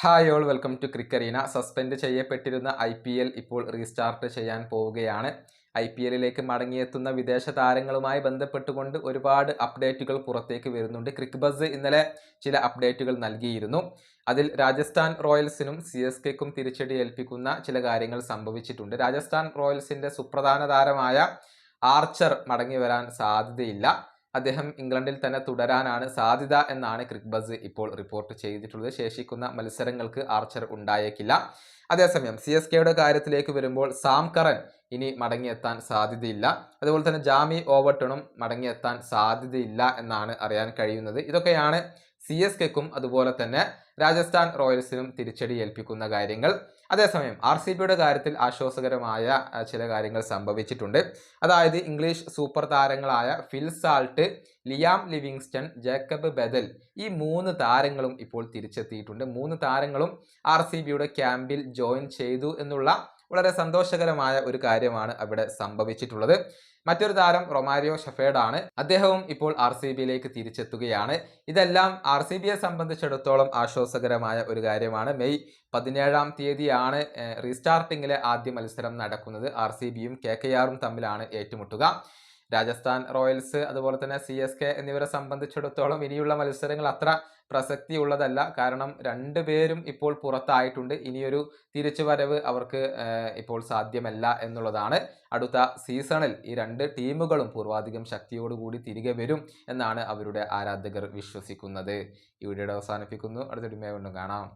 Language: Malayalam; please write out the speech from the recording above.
ഹായ് ഓൾ വെൽക്കം ടു ക്രിക്കറീന സസ്പെൻഡ് ചെയ്യപ്പെട്ടിരുന്ന ഐ പി എൽ ഇപ്പോൾ റീസ്റ്റാർട്ട് ചെയ്യാൻ പോവുകയാണ്. ഐ പി എല്ലിലേക്ക് മടങ്ങിയെത്തുന്ന വിദേശ താരങ്ങളുമായി ബന്ധപ്പെട്ടുകൊണ്ട് ഒരുപാട് അപ്ഡേറ്റുകൾ പുറത്തേക്ക് വരുന്നുണ്ട്. ക്രിക്ക് ബസ് ഇന്നലെ ചില അപ്ഡേറ്റുകൾ നൽകിയിരുന്നു. അതിൽ രാജസ്ഥാൻ റോയൽസിനും സി എസ് കെക്കും തിരിച്ചടി ഏൽപ്പിക്കുന്ന ചില കാര്യങ്ങൾ സംഭവിച്ചിട്ടുണ്ട്. രാജസ്ഥാൻ റോയൽസിന്റെ സുപ്രധാന താരമായ ആർച്ചർ മടങ്ങി വരാൻ സാധ്യതയില്ല. അദ്ദേഹം ഇംഗ്ലണ്ടിൽ തന്നെ തുടരാനാണ് സാധ്യത എന്നാണ് ക്രിക്ക് ബസ് ഇപ്പോൾ റിപ്പോർട്ട് ചെയ്തിട്ടുള്ളത്. ശേഷിക്കുന്ന മത്സരങ്ങൾക്ക് ആർച്ചർ ഉണ്ടായേക്കില്ല. അതേസമയം സി എസ് കെയുടെ കാര്യത്തിലേക്ക് വരുമ്പോൾ സാം കറൻ ഇനി മടങ്ങിയെത്താൻ സാധ്യതയില്ല. അതുപോലെ തന്നെ ജാമി ഓവർട്ടണും മടങ്ങിയെത്താൻ സാധ്യതയില്ല എന്നാണ് അറിയാൻ കഴിയുന്നത്. ഇതൊക്കെയാണ് സി എസ് കെക്കും അതുപോലെ തന്നെ രാജസ്ഥാൻ റോയൽസിനും തിരിച്ചടി ഏൽപ്പിക്കുന്ന കാര്യങ്ങൾ. അതേസമയം ആർ സി ബിയുടെ കാര്യത്തിൽ ആശ്വാസകരമായ ചില കാര്യങ്ങൾ സംഭവിച്ചിട്ടുണ്ട്. അതായത് ഇംഗ്ലീഷ് സൂപ്പർ താരങ്ങളായ Phil Salt Liam Livingstone Jacob Bethell ഈ മൂന്ന് താരങ്ങളും ഇപ്പോൾ തിരിച്ചെത്തിയിട്ടുണ്ട്. മൂന്ന് താരങ്ങളും ആർ സി ബിയുടെ ക്യാമ്പിൽ ജോയിൻ ചെയ്തു എന്നുള്ള വളരെ സന്തോഷകരമായ ഒരു കാര്യമാണ് അവിടെ സംഭവിച്ചിട്ടുള്ളത്. മറ്റൊരു താരം റൊമാരിയോ ഷഫേഡാണ്. അദ്ദേഹവും ഇപ്പോൾ ആർ സി ബിയിലേക്ക് തിരിച്ചെത്തുകയാണ്. ഇതെല്ലാം ആർ സി ബിയെ സംബന്ധിച്ചിടത്തോളം ആശ്വാസകരമായ ഒരു കാര്യമാണ്. മെയ് പതിനേഴാം തീയതിയാണ് റീസ്റ്റാർട്ടിങ്ങിലെ ആദ്യ മത്സരം നടക്കുന്നത്. ആർ സി ബിയും കെ കെ ആറും തമ്മിലാണ് ഏറ്റുമുട്ടുക. രാജസ്ഥാൻ റോയൽസ് അതുപോലെ തന്നെ സി എസ് കെ എന്നിവരെ സംബന്ധിച്ചിടത്തോളം ഇനിയുള്ള മത്സരങ്ങൾ അത്ര പ്രസക്തി ഉള്ളതല്ല കാരണം രണ്ടു പേരും ഇപ്പോൾ പുറത്തായിട്ടുണ്ട്. ഇനിയൊരു തിരിച്ചുവരവ് അവർക്ക് ഇപ്പോൾ സാധ്യമല്ല എന്നുള്ളതാണ്. അടുത്ത സീസണിൽ ഈ രണ്ട് ടീമുകളും പൂർവാധികം ശക്തിയോടുകൂടി തിരികെ വരും എന്നാണ് അവരുടെ ആരാധകർ വിശ്വസിക്കുന്നത്. ഈ വീഡിയോയുടെ അവസാനിപ്പിക്കുന്നു. അടുത്ത വീണ്ടും കാണാം.